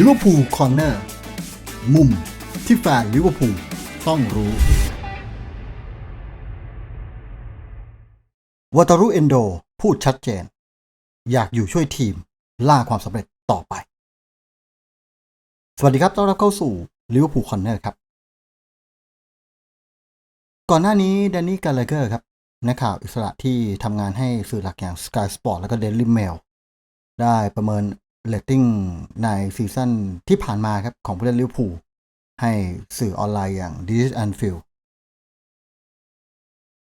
ลิเวอร์พูลคอร์เนอร์มุมที่แฟนลิเวอร์พูลต้องรู้วาตารุเอนโดพูดชัดเจน อยากอยู่ช่วยทีมล่าความสำเร็จต่อไป สวัสดีครับ ต้อนรับเข้าสู่ลิเวอร์พูลคอร์เนอร์ครับ ก่อนหน้านี้แดนนี่กาลเกอร์ครับนักข่าวอิสระที่ทำงานให้สื่อหลักอย่าง Sky Sport แล้วก็ Daily Mail ได้ประเมิน เรตติ้งในซีซั่นที่ผ่านมาครับของผู้เล่นลิเวอร์พูลให้สื่อออนไลน์อย่าง d i s a n f i e l d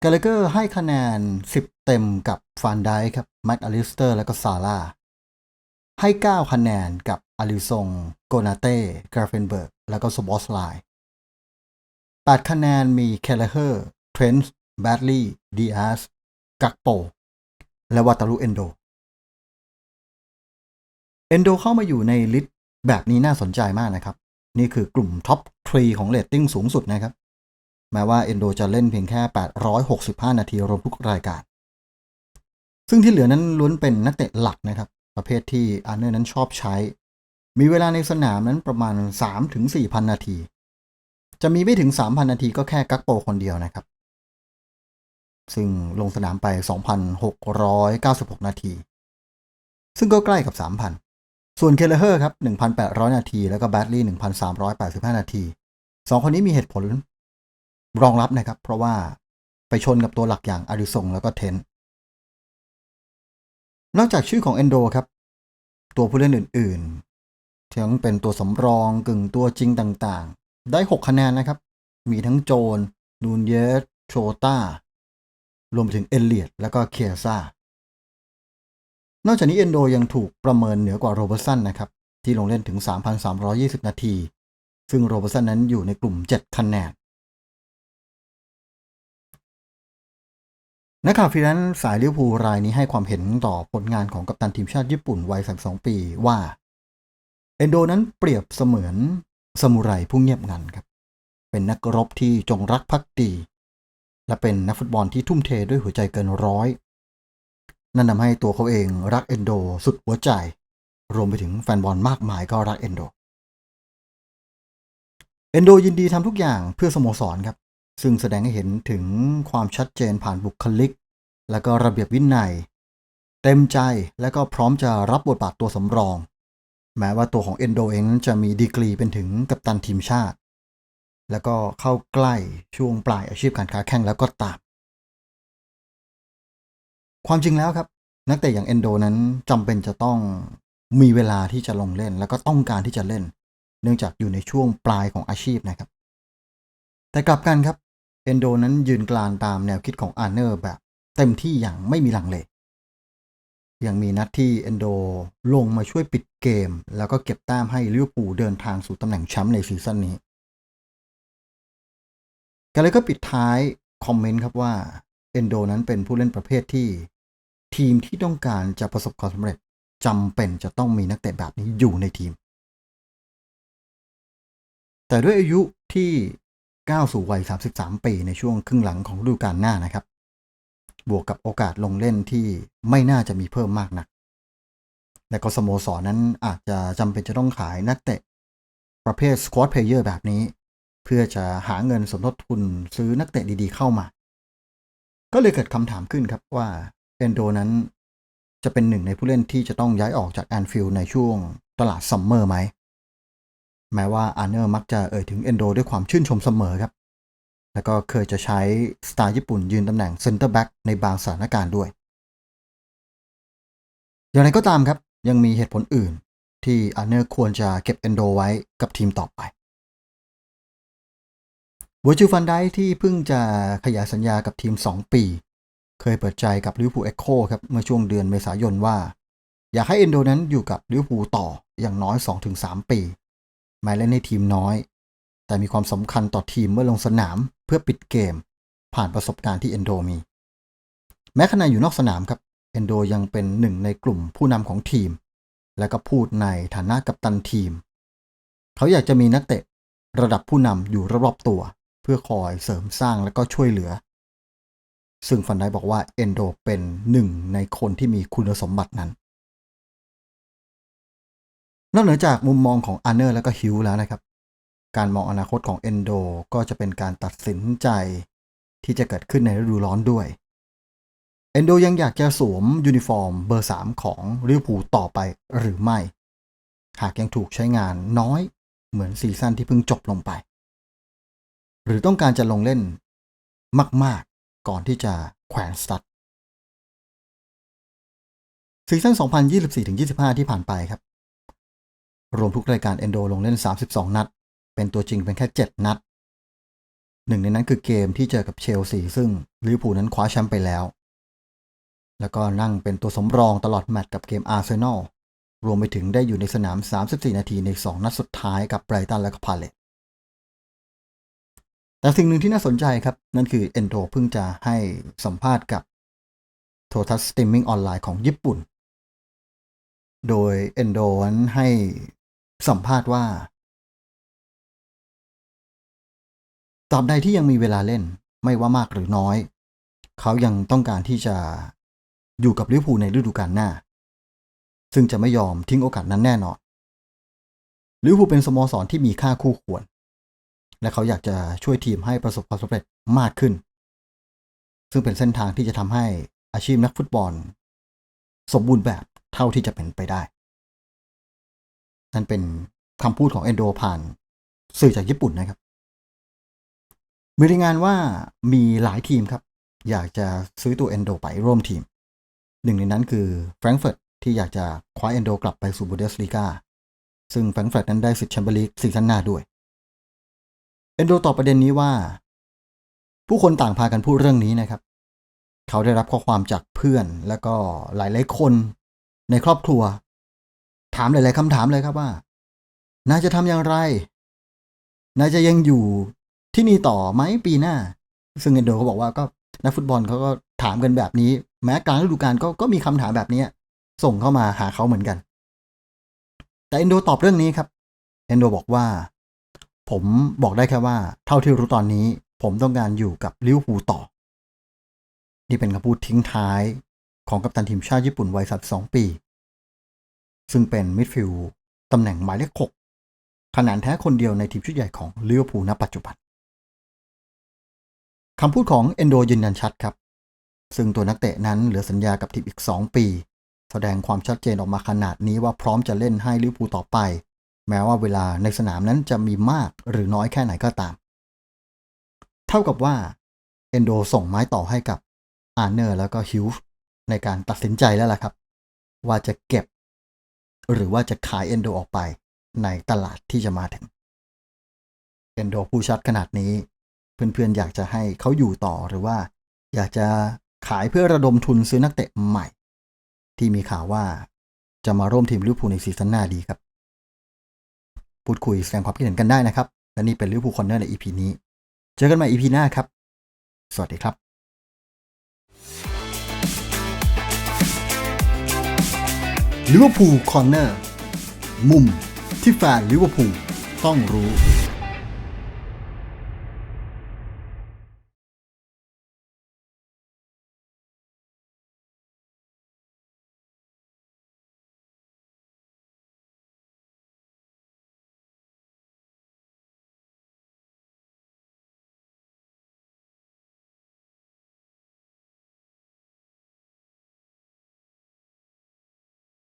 กาลเกอร์ให้คะแนน 10 เต็มกับฟานไดครับแม็กอลิสเตอร์และก็ซาร่าให้ 9 คะแนนกับอลิซงโกนาเต้กราเฟนเบิร์กแล้วก็สบอสไลน์8คะแนนมีเคลเลอร์เทรนส์แบดลีย์ดีอาสกักโป และวาตารุเอนโด เอนโดเข้ามาอยู่ในลิสต์แบบนี้น่าสนใจมากนะครับ นี่คือกลุ่มท็อปทรีของเรตติ้งสูงสุดนะครับ แม้ว่าเอนโดจะเล่นเพียงแค่ 865 นาทีรวมทุกรายการ ซึ่งที่เหลือนั้นล้วนเป็นนักเตะหลักนะครับ ประเภทที่อาร์เนอร์นั้นชอบใช้ มีเวลาในสนามนั้นประมาณ 3-4,000 นาที จะมีไม่ถึง 3,000 นาทีก็แค่กักโปคนเดียวนะครับ ซึ่งลงสนามไป 2,696 นาที ซึ่งก็ใกล้กับ 3,000 ส่วนเคเลเฮอร์ครับ 1,800 นาที แล้วก็แบดลี่ 1,385 นาที สองคนนี้มีเหตุผลรองรับนะครับ เพราะว่าไปชนกับตัวหลักอย่างอาริซงแล้วก็เทน นอกจากชื่อของเอนโดครับ ตัวผู้เล่นอื่นๆ ทั้งเป็นตัวสำรองกึ่งตัวจริงต่างๆ ได้ 6 คะแนนนะครับ มีทั้งโจนนูนเยสโชตารวมถึงเอลเลียดแล้วก็เคียซ่า นอกจากนี้เอนโดยังถูกประเมินเหนือกว่าโรเบอร์สันนะครับ ที่ลงเล่นถึง 3,320 นาที ซึ่งโรเบอร์สันนั้นอยู่ในกลุ่ม 7 คะแนนนักข่าวฟรีแลนซ์สายลิเวอร์พูลรายนี้ให้ความเห็นต่อผลงานของกัปตันทีมชาติญี่ปุ่นวัย 32 ปีว่า เอนโดนั้นเปรียบเสมือนสมุไรผู้เงียบงันครับ เป็นนักรบที่จงรักภักดี และเป็นนักฟุตบอลที่ทุ่มเทด้วยหัวใจเกินร้อย นั่นทำให้ตัวเขาเองรักเอนโดสุดหัวใจ รวมไปถึงแฟนบอลมากมายก็รักเอนโด เอนโดยินดีทำทุกอย่างเพื่อสโมสรครับ ซึ่งแสดงให้เห็นถึงความชัดเจนผ่านบุคลิก และก็ระเบียบวินัย เต็มใจและก็พร้อมจะรับบทบาทตัวสำรอง แม้ว่าตัวของเอนโดเองนั้นจะมีดีกรีเป็นถึงกัปตันทีมชาติ แล้วก็เข้าใกล้ช่วงปลายอาชีพการค้าแข่งแล้วก็ตาม ความจริงแล้วครับ นักเตะอย่างเอนโดนั้นจำเป็นจะต้องมีเวลาที่จะลงเล่น แล้วก็ต้องการที่จะเล่น เนื่องจากอยู่ในช่วงปลายของอาชีพนะครับ แต่กลับกันครับเอนโดนั้นยืนกลานตามแนวคิดของอาร์เนอร์แบบเต็มที่อย่างไม่มีหลังเลยังมีนัดที่เอนโดลงมาช่วยปิดเกม แล้วก็เก็บแต้มให้ลิเวอร์พูลเดินทางสู่ตำแหน่งแชมป์ในซีซั่นนี้กันเลยก็ปิดท้ายคอมเมนต์ครับว่าเอนโดนั้นเป็นผู้เล่นประเภทที่ ทีมที่ต้องการจะประสบความสำเร็จจำเป็นจะต้องมีนักเตะแบบนี้อยู่ในทีม แต่ด้วยอายุที่ก้าวสู่วัย 33 ปีในช่วงครึ่งหลังของฤดูกาลหน้านะครับ บวกกับโอกาสลงเล่นที่ไม่น่าจะมีเพิ่มมากนัก และก็สโมสรนนั้นอาจจะจำเป็นจะต้องขายนักเตะ ประเภทสควอตเพลเยอร์แบบนี้ เพื่อจะหาเงินสมทบทุนซื้อนักเตะดีๆเข้ามา ก็เลยเกิดคำถามขึ้นครับว่า นโดนั้น จะเป็นหนึ่งในผู้เล่นที่จะต้องย้ายออกจากแอนฟิลด์ในช่วงตลาดซัมเมอร์ไหม แม้ว่าอาร์เนอร์มักจะเอ่ยถึงเอนโดด้วยความชื่นชมเสมอครับ แล้วก็เคยจะใช้สไตล์ญี่ปุ่นยืนตำแหน่งเซนเตอร์แบ็กในบางสถานการณ์ด้วย อย่างไรก็ตามครับ ยังมีเหตุผลอื่นที่อาร์เนอร์ควรจะเก็บเอนโดไว้กับทีมต่อไปวัจิฟันไดที่เพิ่งจะขยายสัญญากับทีม 2 ปี เคยเปิดใจกับลิเวอร์พูลเอ็กโคครับเมื่อช่วงเดือนเมษายนว่า อยากให้เอนโดนั้นอยู่กับลิเวอร์พูลต่ออย่างน้อย 2-3 ปี แม้เล่นในทีมน้อย แต่มีความสำคัญต่อทีมเมื่อลงสนามเพื่อปิดเกม ผ่านประสบการณ์ที่เอนโดมี แม้ขณะอยู่นอกสนามครับเอนโดยังเป็นหนึ่งในกลุ่มผู้นำของทีม และก็พูดในฐานะกัปตันทีม เขาอยากจะมีนักเตะระดับผู้นำอยู่รอบๆตัว เพื่อคอยเสริมสร้างและก็ช่วยเหลือ ซึ่งฟันได้บอกว่าเอนโดเป็นหนึ่งในคนที่มีคุณสมบัตินั้น นอกเหนือจากมุมมองของอาร์เนอร์แล้วก็ฮิวแล้วนะครับ การมองอนาคตของเอนโดก็จะเป็นการตัดสินใจที่จะเกิดขึ้นในฤดูร้อนด้วย เอนโดยังอยากจะสวมยูนิฟอร์มเบอร์ 3 ของลิเวอร์พูลต่อไปหรือไม่ หากยังถูกใช้งานน้อยเหมือนซีซั่นที่เพิ่งจบลงไป หรือต้องการจะลงเล่นมาก ก่อนที่จะแขวนสตัดซีซั่น2024-25 ที่ผ่านไปครับ รวมทุกรายการเอนโดลงเล่น 32 นัด เป็นตัวจริงเป็นแค่ 7 นัด หนึ่งในนั้นคือเกมที่เจอกับเชลซีซึ่งลิเวอร์พูลนั้นคว้าแชมป์ไปแล้ว แล้วก็นั่งเป็นตัวสำรองตลอดแมตช์กับเกมอาร์เซนอลรวมไปถึงได้อยู่ในสนาม 34 นาทีใน 2 นัดสุดท้ายกับไบรตันและก็พาเลต แต่สิ่งหนึ่งที่น่าสนใจครับ นั่นคือเอนโดเพิ่งจะให้สัมภาษณ์กับโทรทัศน์สตรีมมิ่งออนไลน์ของญี่ปุ่น โดยเอนโดนั้นให้สัมภาษณ์ว่าตราบใดที่ยังมีเวลาเล่นไม่ว่ามากหรือน้อย เขายังต้องการที่จะอยู่กับลิเวอร์พูลในฤดูกาลหน้า ซึ่งจะไม่ยอมทิ้งโอกาสนั้นแน่นอนลิเวอร์พูลเป็นสโมสรที่มีค่าคู่ควร และเขาอยากจะช่วยทีมให้ประสบความสำเร็จมากขึ้น ซึ่งเป็นเส้นทางที่จะทำให้อาชีพนักฟุตบอล สมบูรณ์แบบเท่าที่จะเป็นไปได้ นั่นเป็นคำพูดของเอนโดผ่านสื่อจากญี่ปุ่นนะครับ มีรายงานว่ามีหลายทีมครับ อยากจะซื้อตัวเอนโดไปร่วมทีม หนึ่งในนั้นคือแฟรงก์เฟิร์ตที่อยากจะคว้าเอนโดกลับไปสู่บูเดสลีกาซึ่งแฟรงก์เฟิร์ตนั้นได้สิทธิ์แชมเปี้ยนลีกซีซั่นหน้าด้วย อนโดตอบประเด็นนี้ว่า ผู้คนต่างพากันพูดเรื่องนี้นะครับ เขาได้รับข้อความจากเพื่อนแล้วก็หลายๆคนในครอบครัว ถามหลาย ๆคำถามเลยครับว่านายจะทำอย่างไรนายจะยังอยู่ที่นี่ต่อไหมปีหน้า ซึ่งเอนโดเขาบอกว่าก็นักฟุตบอลเขาก็ถามกันแบบนี้ แม้กลางฤดูกาลก็ก็มีคำถามแบบนี้ส่งเข้ามาหาเขาเหมือนกัน แต่เอนโดตอบเรื่องนี้ครับเอนโดบอกว่า ผมบอกได้แค่ว่า เท่าที่รู้ตอนนี้ ผมต้องการอยู่กับลิเวอร์พูลต่อ นี่เป็นคำพูดทิ้งท้ายของกัปตันทีมชาติญี่ปุ่นวัย 32 ปี ซึ่งเป็นมิดฟิลด์ตำแหน่งหมายเลข 6 ขนาดแท้คนเดียวในทีมชุดใหญ่ของลิเวอร์พูลณปัจจุบันคำพูดของเอนโดยืนยันชัดครับ ซึ่งตัวนักเตะนั้นเหลือสัญญากับทีมอีก 2 ปี แสดงความชัดเจนออกมาขนาดนี้ว่าพร้อมจะเล่นให้ลิเวอร์พูลต่อไป แม้ว่าเวลาในสนามนั้นจะมีมากหรือน้อยแค่ไหนก็ตาม เท่ากับว่าเอนโดส่งไม้ต่อให้กับอาร์เนอร์แล้วก็ฮิวส์ในการตัดสินใจแล้วล่ะครับ ว่าจะเก็บ หรือว่าจะขายเอนโดออกไปในตลาดที่จะมาถึงเอนโดผู้ชัดขนาดนี้ เพื่อนๆอยากจะให้เขาอยู่ต่อหรือว่า อยากจะขายเพื่อระดมทุนซื้อนักเตะใหม่ ที่มีข่าวว่าจะมาร่วมทีมลิเวอร์พูลในซีซั่นหน้าดีครับ พูดคุยแสดงความคิดเห็นกันได้นะครับ และนี่เป็นลิเวอร์พูลคอนเนอร์ใน EP นี้ เจอกันใหม่ EP หน้าครับ สวัสดีครับลิเวอร์พูลคอนเนอร์มุมที่แฟนลิเวอร์พูลต้องรู้